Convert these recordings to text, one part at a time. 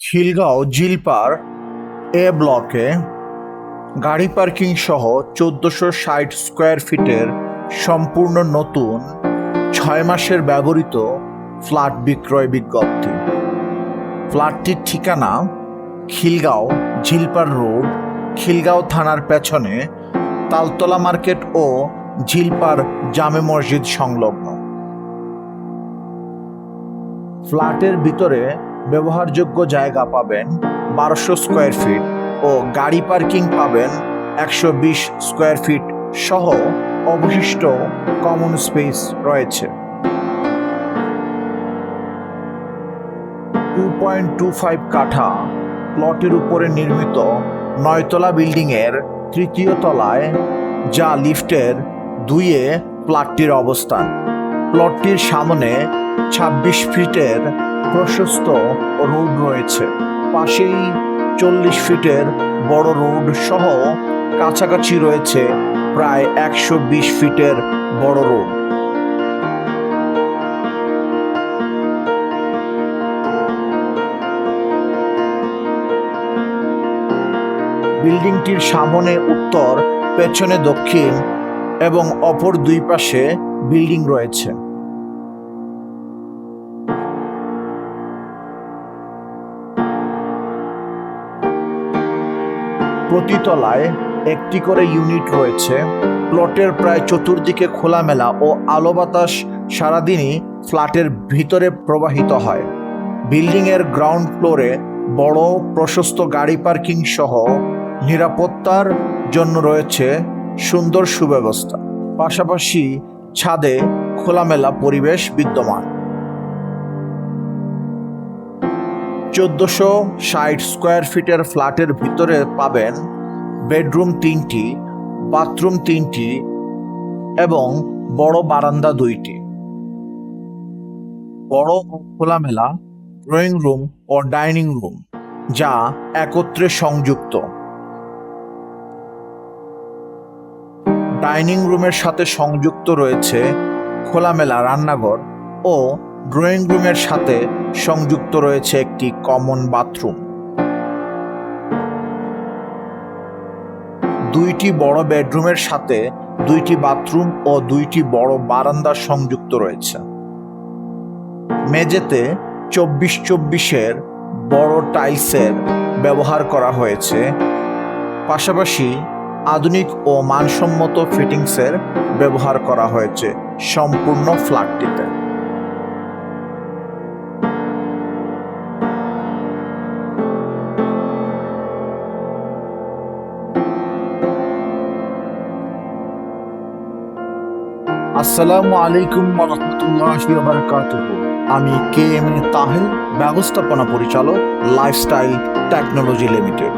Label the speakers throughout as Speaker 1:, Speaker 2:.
Speaker 1: খিলগাঁও জিলপার এ ব্লকে গাড়ি পার্কিং সহ চোদ্দশো ষাট স্কোয়ার ফিটের সম্পূর্ণ নতুন ছয় মাসের ব্যবহৃত ফ্ল্যাট বিক্রয় বিজ্ঞপ্তি। ফ্ল্যাটটির ঠিকানা খিলগাঁও ঝিলপার রোড, খিলগাঁও থানার পেছনে তালতলা মার্কেট ও ঝিলপার জামে মসজিদ সংলগ্ন। ফ্ল্যাটের ভিতরে ব্যবহারযোগ্য জায়গা পাবেন বারোশো স্কোয়ার ফিট ও গাড়ি পার্কিং পাবেন একশো বিশ স্কোয়ার ফিট সহ অবশিষ্ট কমন স্পেস রয়েছে। টু পয়েন্ট টু ফাইভ কাঠা প্লটের উপরে নির্মিত নয়তলা বিল্ডিংয়ের তৃতীয় তলায় যা লিফটের দুইয়ে প্লাটটির অবস্থান। প্লটটির সামনে ছাব্বিশ ফিটের প্রশস্ত রোড রয়েছে। পাশেই চল্লিশ ফিটের বড় রোড সহ কাছাকাছি রয়েছে প্রায় একশো বিশ ফিটের বড় রোড। বিল্ডিংটির সামনে উত্তর, পেছনে দক্ষিণ এবং অপর দুই পাশে বিল্ডিং রয়েছে। প্রতি তলায় একটি করে ইউনিট রয়েছে। প্লটের প্রায় চতুর্দিকে খোলামেলা ও আলো বাতাস সারাদিনই ফ্ল্যাটের ভিতরে প্রবাহিত হয়। বিল্ডিংয়ের গ্রাউন্ড ফ্লোরে বড় প্রশস্ত গাড়ি পার্কিং সহ নিরাপত্তার জন্য রয়েছে সুন্দর সুব্যবস্থা। পাশাপাশি ছাদে খোলামেলা পরিবেশ বিদ্যমান। চোদ্দশো ষাট স্কোয়ার ফিটের ফ্ল্যাটের ভিতরে পাবেন বেডরুম তিনটি, বাথরুম তিনটি এবং বড় বারান্দা দুইটি। বড় খোলামেলা ড্রয়িং রুম ও ডাইনিং রুম, যা একত্রে সংযুক্ত। ডাইনিং রুমের সাথে সংযুক্ত রয়েছে খোলামেলা রান্নাঘর ও ড্রয়িং রুমের সাথে সংযুক্ত রয়েছে একটি কমন বাথরুম দুইটি বড় বেডরুমের সাথে দুইটি বাথরুম ও দুইটি বড় বারান্দা সংযুক্ত রয়েছে। মেঝেতে চব্বিশ চব্বিশের বড় টাইলসের ব্যবহার করা হয়েছে। পাশাপাশি আধুনিক ও মানসম্মত ফিটিংসের ব্যবহার করা হয়েছে সম্পূর্ণ ফ্ল্যাটটিতে আসসালামু আলাইকুম রহমতুল্লাহ বারকাতুহ। আমি কে এম তাহেল ব্যবস্থাপনা পরিচালক, লাইফস্টাইল টেকনোলজি লিমিটেড।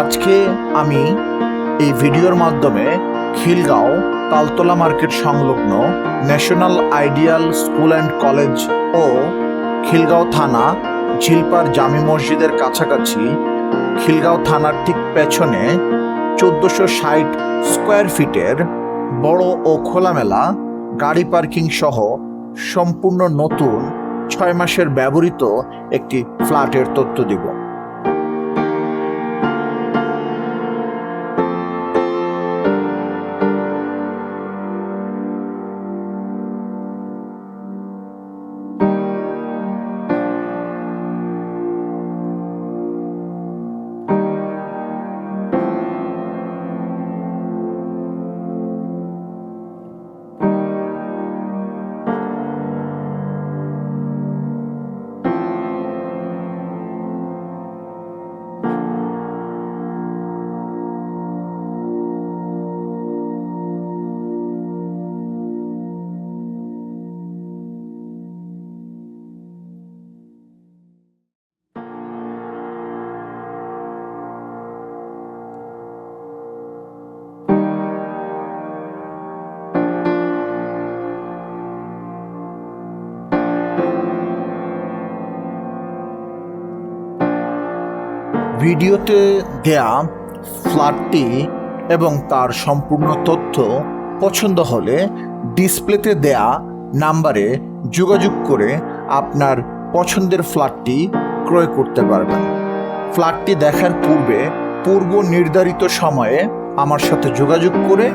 Speaker 1: আজকে আমি এই ভিডিওর মাধ্যমে খিলগাঁও তালতলা মার্কেট সংলগ্ন national ideal school and college ও খিলগাঁও থানা ঝিলপার জামি মসজিদের কাছাকাছি খিলগাঁও থানার ঠিক পেছনে চোদ্দোশো ষাট স্কোয়ার ফিটের বড় ও খোলামেলা গাড়ি পার্কিং সহ সম্পূর্ণ নতুন ছয় মাসের ব্যবহৃত একটি ফ্ল্যাটের তথ্য দিব। ভিডিওতে দেয়া ফ্ল্যাটটি এবং তার সম্পূর্ণ তথ্য পছন্দ হলে ডিসপ্লেতে দেয়া নাম্বারে যোগাযোগ করে আপনার পছন্দের ফ্ল্যাটটি ক্রয় করতে পারবেন। ফ্ল্যাটটি দেখার পূর্বে পূর্ব নির্ধারিত সময়ে আমার সাথে যোগাযোগ করে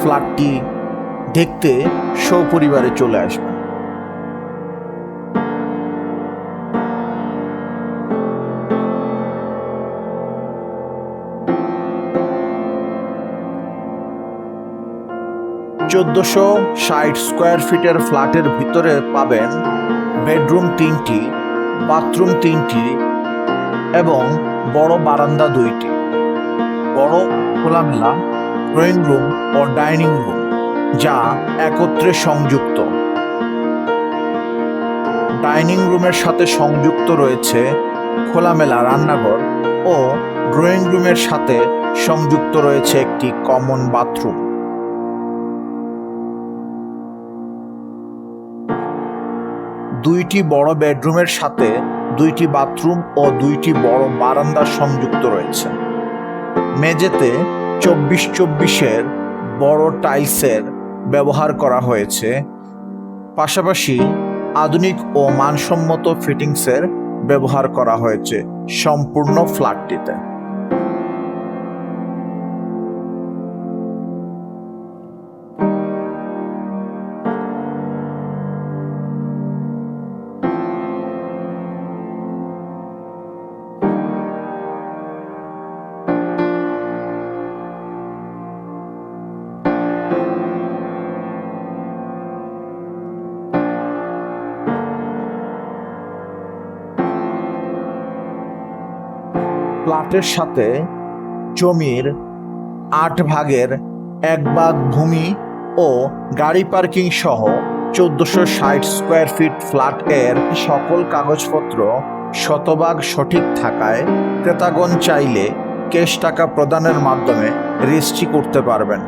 Speaker 1: ফ্ল্যাটটি দেখতে সপরিবারে চলে আসবেন। চোদ্দশো ষাট স্কোয়ার ফিটের ফ্ল্যাটের ভিতরে পাবেন বেডরুম তিনটি বাথরুম তিনটি এবং বড় বারান্দা দুইটি। বড়, খোলামেলা ড্রয়িং রুম ও ডাইনিং রুম যা একত্রে সংযুক্ত। ডাইনিং রুমের সাথে সংযুক্ত রয়েছে খোলামেলা রান্নাঘর ও ড্রয়িং রুমের সাথে সংযুক্ত রয়েছে একটি কমন বাথরুম দুইটি বড় বেডরুমের সাথে দুইটি বাথরুম ও দুইটি বড় বারান্দা সংযুক্ত রয়েছে। মেঝেতে চব্বিশ চব্বিশের বড় টাইলসের ব্যবহার করা হয়েছে। পাশাপাশি আধুনিক ও মানসম্মত ফিটিংসের ব্যবহার করা হয়েছে সম্পূর্ণ ফ্ল্যাটটিতে। প্লাটের সাথে জমির আট ভাগের এক ভাগ ভূমি ও গাড়ি পার্কিং সহ চোদ্দশো ষাট স্কোয়ার ফিট ফ্ল্যাট এর সকল কাগজপত্র শতভাগ সঠিক থাকায় ক্রেতাগণ চাইলে কেশ টাকা প্রদানের মাধ্যমে রেজিস্ট্রি করতে পারবেন।